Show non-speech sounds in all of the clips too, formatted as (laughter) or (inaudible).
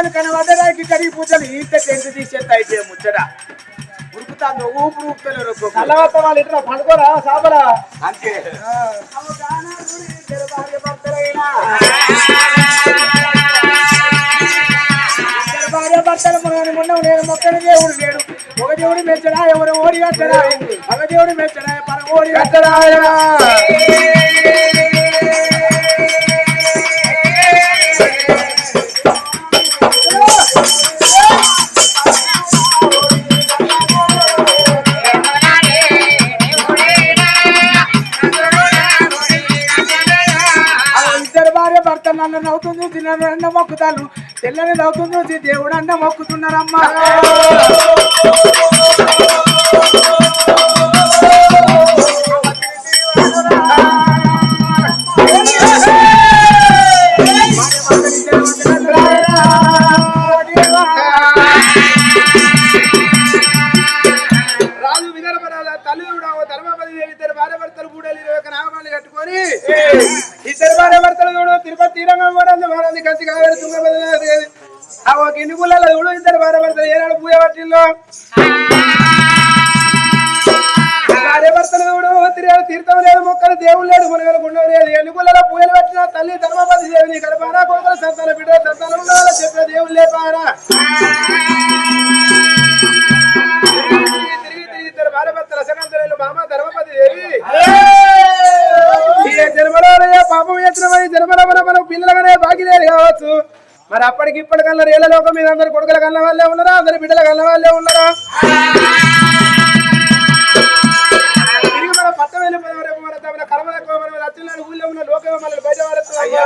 భర్తలు కనబడ్డడానికి కడిగి పూజలు ఇంత టెంట్ తీసేది అయిపోయే ముచ్చట. ఉరుకుతాను ఊపు ఊపుతలేరు. కళ్ళవత్త వాళ్ళు ఇట్లా పండుకోరా సాపరా అంతే. భార్య భర్తలు మొన్న నేను మొక్కని దేవుడు లేడు. ఒక దేవుడు మెచ్చడా ఎవరు ఓడి కట్టడా? ఒక దేవుడు మెచ్చడా పర ఓడి కట్టడా. ఇద్దరు భర్త నన్ను నవ్వుతుంది చూసి నన్ను అన్న మొక్కుతాను తెల్లని నవ్వుతుంది చూసి దేవుడు అన్న మొక్కుతున్నారమ్మా. రాజు విదర్భరాజు తల్లి ధర్మపతి దేవి ఇద్దరు భార్య భర్తలు కూడా ఇరవై ఒక నామాలు కట్టుకొని చూడు తిరుపతి తీరంగం వరంది వరంది కంచి ఆ ఒక చూడు ఇద్దరు భార్య ఏనాడు పూజ పట్టిల్లో భార్య చూడు తిరిగాడు తీర్థం లేదు మొక్కలు దేవుడు లేడు మునగలు గుండం లేదు ఎన్ని గుళ్ళలో పూజలు పెట్టిన తల్లి ధర్మపతి దేవిని కడపారా కొడుకుల సంతాన బిడ్డ సంతానం మరి అప్పటికి ఇప్పటికల్లా రేళ్ళ లోకం మీద అందరు కొడుకుల కన్న వాళ్ళే ఉన్నారా? అందరి బిడ్డల కన్న వాళ్ళే ఉన్నారా? పట్టం వెళ్ళిపోయిన రేపు మన తమ కర్మ ఎక్కువ మనం రచ్చులను ఊళ్ళో ఉన్న లోకం మనల్ని బయట పడుతున్నాయ్యా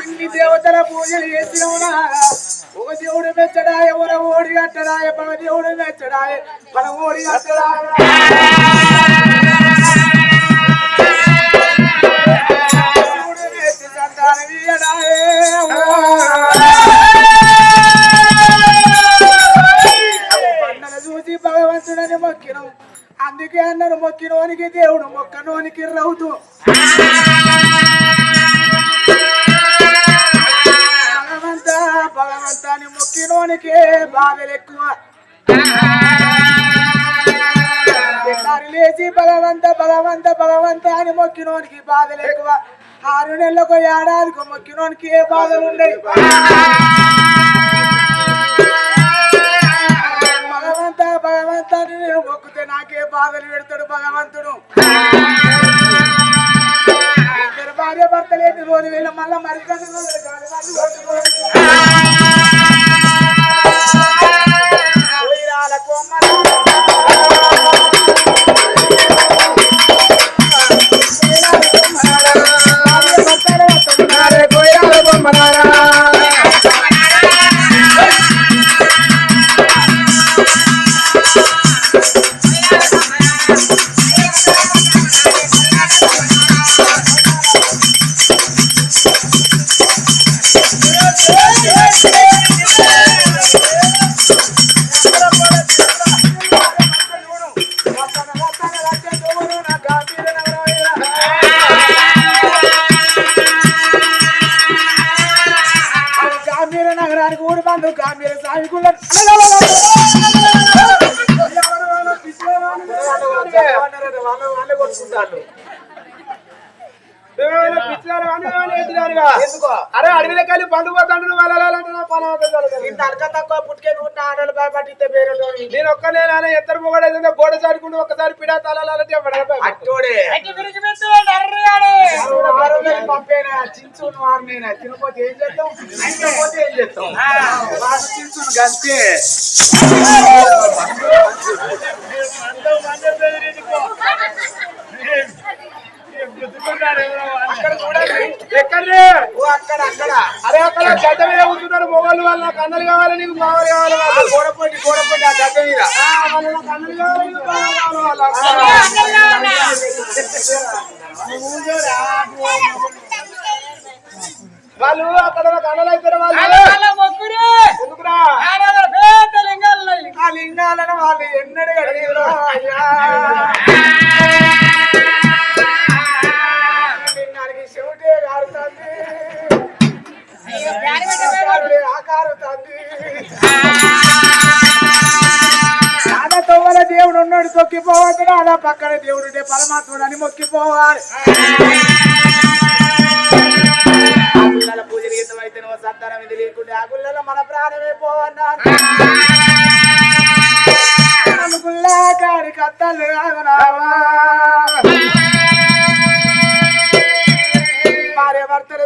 ఇన్ని దేవతల పూజలు చేసినవునా ఒక దేవుడు మెచ్చడా ఎవరు ఓడి కట్టడా మన దేవుడు మెచ్చడా మన ఓడి కట్టడా మొక్కినావు. అందుకే అన్నారు మొక్కినోనికి దేవుడు మొక్కనోనికి రౌతు. భగవంత భగవంతాన్ని మొక్కినోనికే బాధలు ఎక్కువ. లేచి భగవంత భగవంత భగవంత అని మొక్కినోనికి బాధలు ఎక్కువ. ఆరు నెలలకు ఏడాదికి మొక్కినోనికి ఏ బాధలు ఉండవు. భగవంత భగవంత నేను మొక్కితే నాకే బాధలు పెడతాడు భగవంతుడు. ఇద్దరు భార్య భర్తలు ఎన్ని రోజు వీళ్ళు మళ్ళీ మరికొన్ని రోజులు కొమ్మల వాళ్ళే కొట్టుకుంటారు. అరే అడవిలోకి వెళ్ళి పండు పేరుతోని నేను ఒక్కనే నానే ఎత్తరు మొగడేదో గోడ చాడుకుంటూ ఒక్కసారి పిడా తలాలంటే అట్టోడే. పంపేనా? చించును వారినైనా? తినపోతే ఏం చేస్తాం? తినపోతే ఏం చేస్తాం? వాడు చించును గంతే. (laughs) అక్కడ గడ్డ మీద కూర్చున్నారు మొగలు వాళ్ళు. నాకు అన్నలు కావాలి నీకు మామలు కావాలి. వాళ్ళు కూడపండి కూడపండి ఆ గడ్డ మీద. వాళ్ళు అక్కడ. నాకు అన్నలు అయిపోయారు వాళ్ళు ఎందుకురా? లింగాలను వాళ్ళు ఎన్నడూ అడిగారు? ఉన్నాడు తొక్కిపోవద్దు పక్కన దేవుడుంటే పరమాత్ముడు అని మొక్కిపోవాలి. ఆ గుళ్ళల అయితే నువ్వు సంతానం ఇది లేకుంటే ఆ మన ప్రాణమే పోవన్నా. అనుకుల్లా కాడి కత్తలు భార్య భర్తలు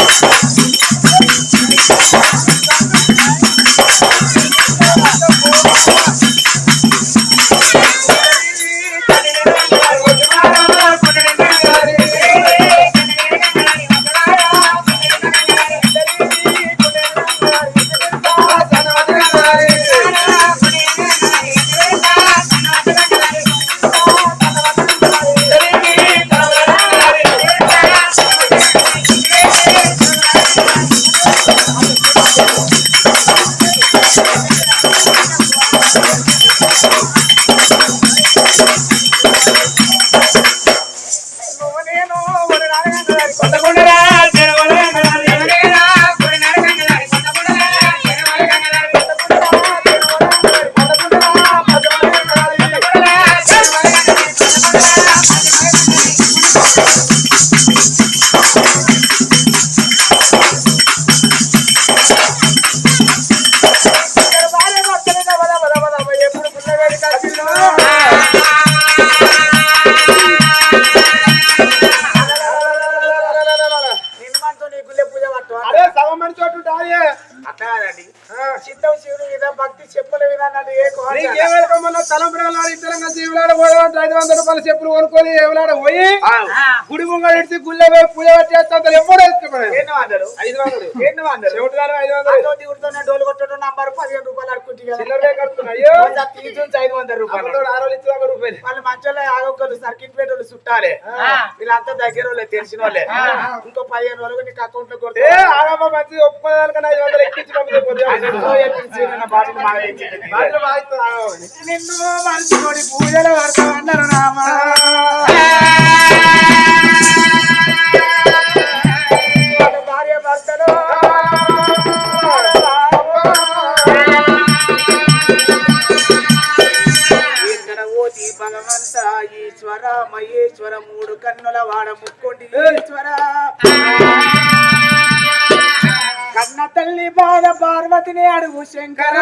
Thank you. ఐదు వందల రూపాయలు. ఆరు వందలు ఇచ్చి ఒక రూపాయలు. వాళ్ళు మంచోళ్ళే ఆగొక్కరు సర్కిట్ పేటోళ్ళు చుట్టాలే. వీళ్ళంతా దగ్గర వాళ్ళే. తెలిసిన వాళ్ళే ఇంకో పదిహేను వరకు నీకు అకౌంట్లో ఆగమ్మ మంచి ఒప్పుకోదానికన్నా ఐదు వందలు నిన్ను మనసుకొని పూజలు పడతామన్నారు రామా. మహేశ్వర మూడు కన్నుల వాడ ముక్కోండి ఈశ్వర కన్న తల్లి బాధ పార్వతిని అడుగు శంకర.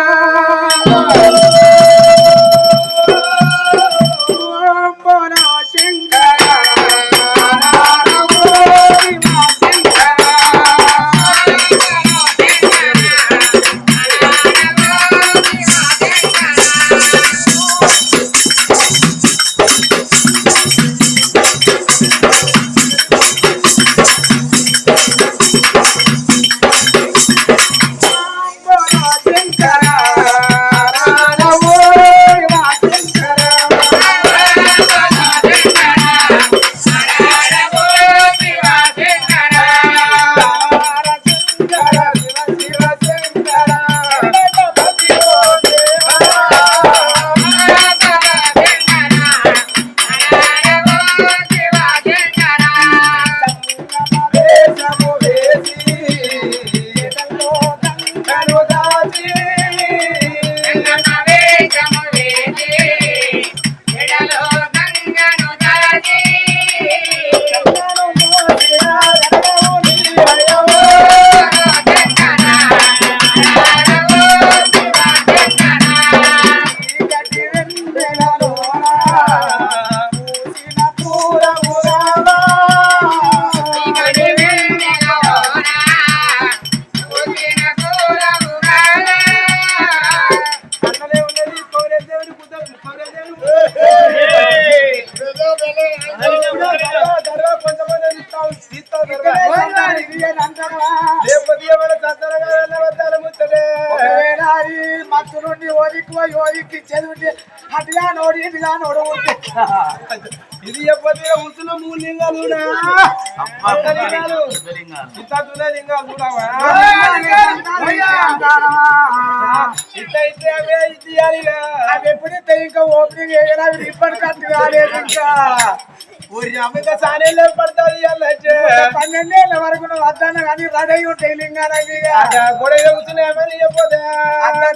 ఇది చెప్పతే ఉసులు మూడు లింగాలు. ఇట్లా అవి ఎప్పుడైతే ఇంకా ఇప్పటికట్టు కాలేదు ఇంకా. పన్నెండేళ్ళ వరకు వద్దాను కానీ రడై ఉంటాయి లింగాలకి అట్లా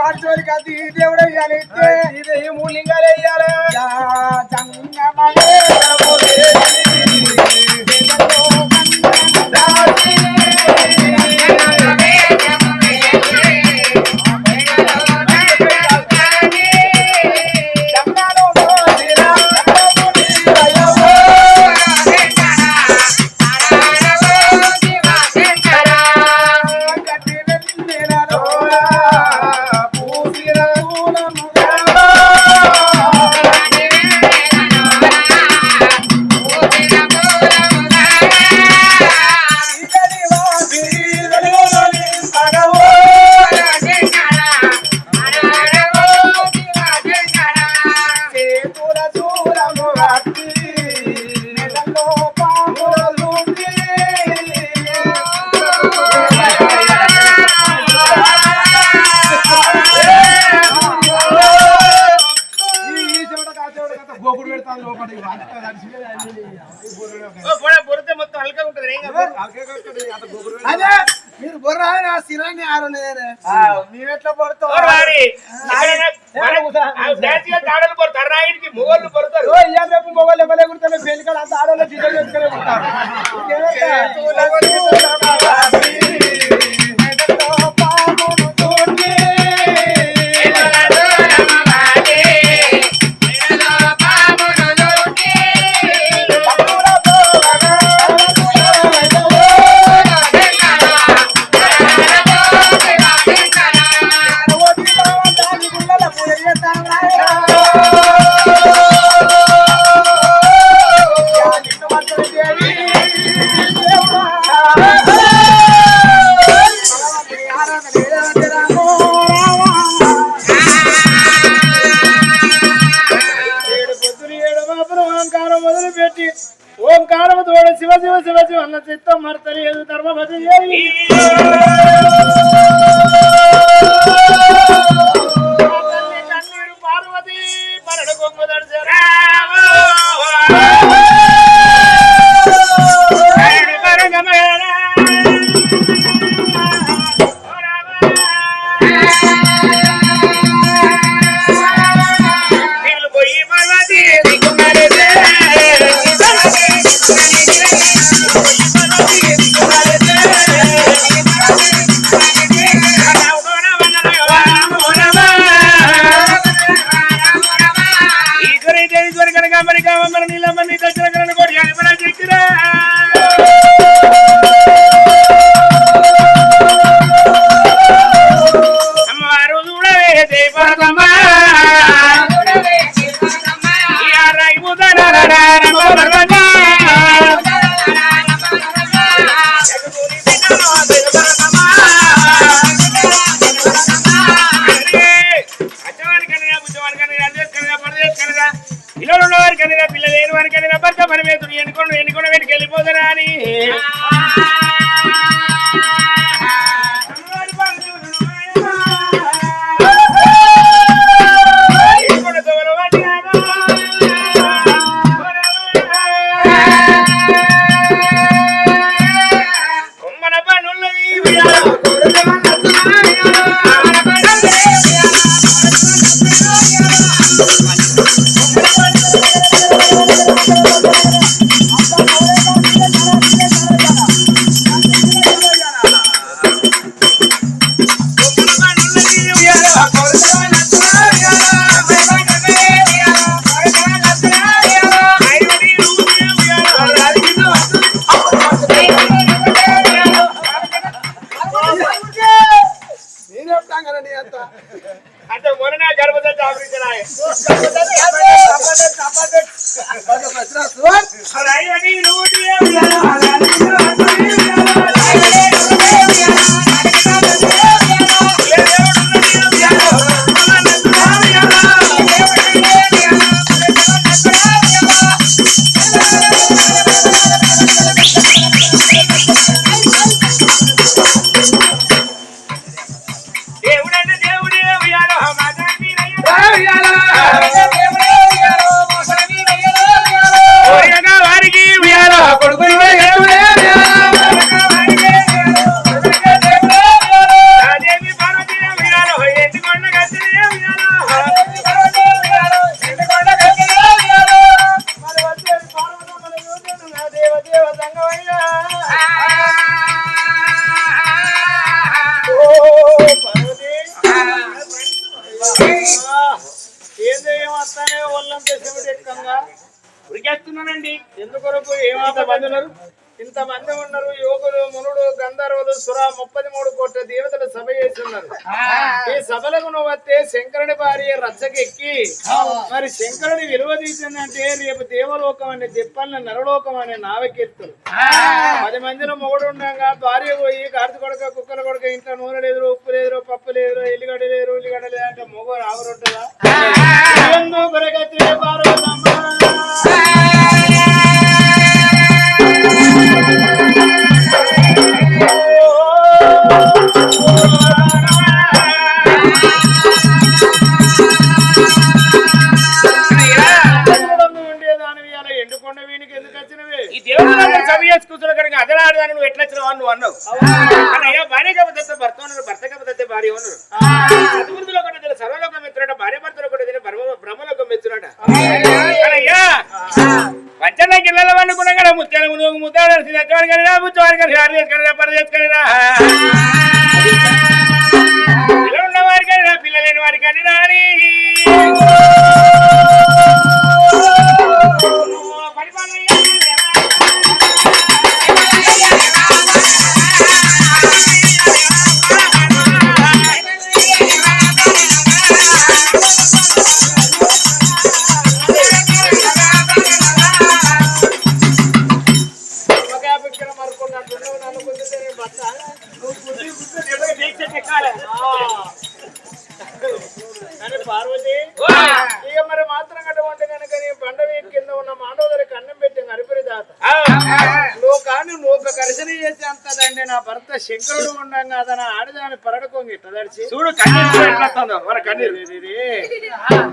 వాటికి అది దేవుడు ఇవ్వాలి మూడు లింగాలు వేయాలి? metro. ఇలా ఉన్న వారికి అదినా పిల్లలు లేని వారికి అదినా భర్త మనమే తుడి ఎన్నుకోండి అని రచ్చకెక్కి మరి శంకరుని విలువ తీసిందంటే రేపు దేవలోకం అనే చెప్పాలని నరలోకం అనే నావకెత్తులు పది మందిలో మొగుడు ఉండగా భార్య పోయి కార్తీ కొడక కుక్కల కొడక ఇంట్లో నూనె లేదు ఉప్పు లేదు పప్పు లేదు ఎల్లిగడ్డ లేదు ఉల్లిగడ్డ లేదు అంటే మొగ ఆవరొట్టదా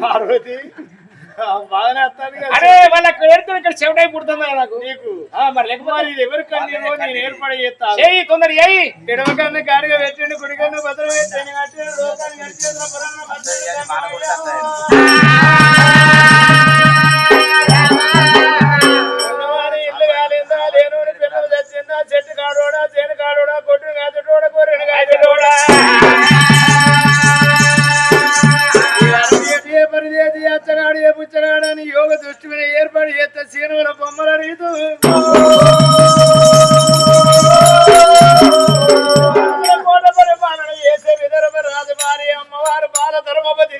పార్వతి అరే వాళ్ళకి ఏడుతుంది ఇక్కడ చెవిటై పుడుతుందా నాకు? నీకు? ఆ, మరి లేకపోతే ఎవరి కన్నీరో? నేను ఏర్పాటు చేస్తాను. చెయ్యి కొందరు చెయ్యి. ఎడమ కన్ను గాడిగా పెట్టండి కుడి కన్ను భద్రం పెట్టండి చెట్టు కాడోడా చేను కాడోడా కొట్టుని కాచటోడా కొర్రెని కాచటోడా? ఏ పరిదేది అచ్చగాడు ఏ పుచ్చగాడు అని యోగ దృష్టి మీద ఏర్పాటు చేస్తే సీనుల బొమ్మలు రీతు. కోట చేసే విదర్భ రాజువారి అమ్మవారు బాల ధర్మపతి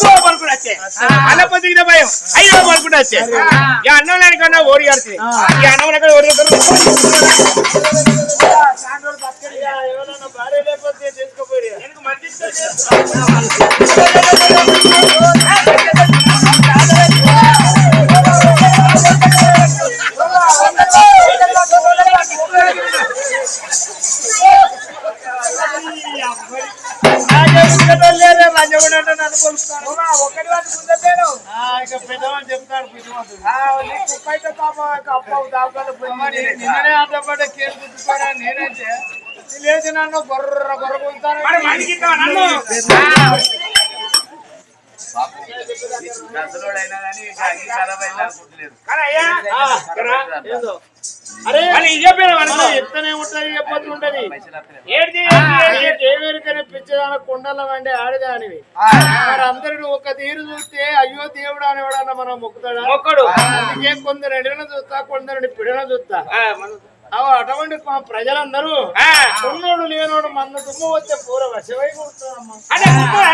అబ్బో పలుకుడు వచ్చే అన్న పొద్దుగిన భయం అయ్యో పలుకుడు వచ్చే ఇక అన్నం లేనికన్నా ఓడి కడుతుంది ఈ అన్నం ఎక్కడ ఓడి ఇక ఎవరైనా ఒకటి ముందు ఇక పెద్దవాళ్ళు చెప్తాడు ఉప్పైతే పాప అప్పు దాకా నిన్ననే అడ్డపడ్డ కేసు గుర్తుకోడా నేనైతే లేచి నన్ను గొర్ర గొర్ర కొలుతాను అని చెప్పాను ఉంటది చెప్పొద్దు ఉంటది. ఏంటి దేవేరికనే పిచ్చదాన కుండల వండి ఆడదానివి. మరి అందరిని ఒక తీరు చూస్తే అయ్యో దేవుడు అనేవాడన్న మనం మొక్కుతాడా? మొక్కడు. అందుకే కొందరు ఎడన చూస్తా కొందరిని పిడన చూస్తా. అటువంటి మా ప్రజలందరూ ఉన్నోడు లేనోడు మన దుమ్ము వచ్చే పూర వశమై కూర్చున్నామ్మా అంటే ముక్కరా?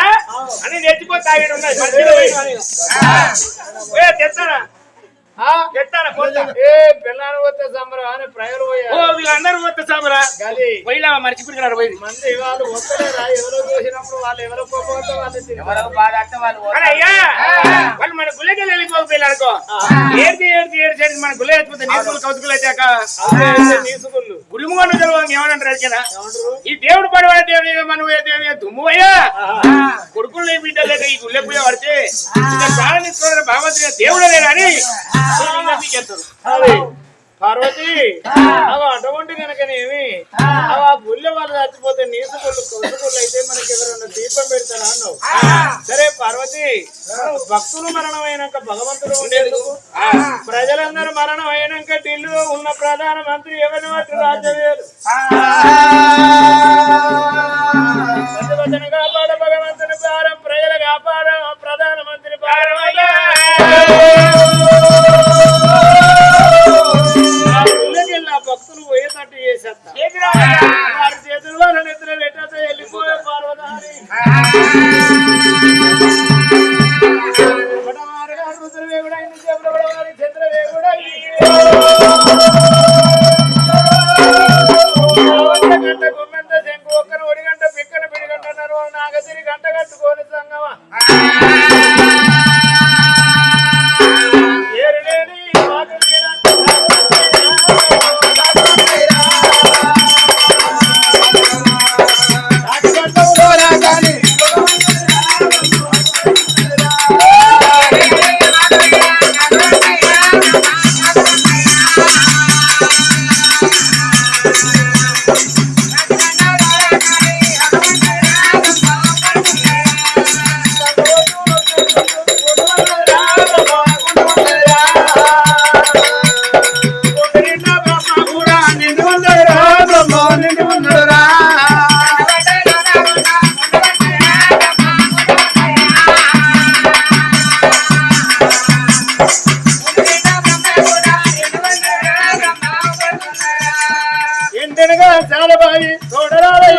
పోతా. సంబరం అని ప్రజలు గది పోయి. మంది వాళ్ళు వస్తలేరా? ఎవరో చూసినప్పుడు వాళ్ళు ఎవరో పోతే వాళ్ళు తిరిగి కానీ అయ్యా! వాళ్ళు మన గుళ్ళకి వెళ్ళిపోయి అనుకో. ఏడ్చి ఏడ్చి ఏడ్చి మన గుళ్ళ ఎత్తిపోతే నీసుకులు కౌతుకులు వచ్చాక గుడిముగను ఈ దేవుడు పడవ దేవుని మనం దేవుని దుమ్ము అయ్యా! కొడుకులు లేని బిడ్డలు లేక ఈ గుళ్ళె పోయే పడితే? ఇంకా ప్రాణం తీసుకోవడం భగవంతుడు? దేవుడు లేదని అది పార్వతి అవి అటువంటి కనుక నేమి ఆ గుళ్ళె వాళ్ళు చచ్చిపోతే నీసు గుళ్ళు కొద్దు గుళ్ళు అయితే మనకి ఎవరన్నా దీపం పెడతారా అన్నావు? సరే పార్వతి భక్తులు మరణమైనాక భగవంతుడు ఉండేందుకు? ప్రజలందరూ మరణం అయినాక ఢిల్లీలో ఉన్న ప్రధాన మంత్రి ఎవరిని బట్టి రాజ్యవేలు ప్రతిభటన కాపాడ భగవంతుని భారం ప్రజలు కాపాడ ప్రధాన మంత్రి భారం చాలా బాయి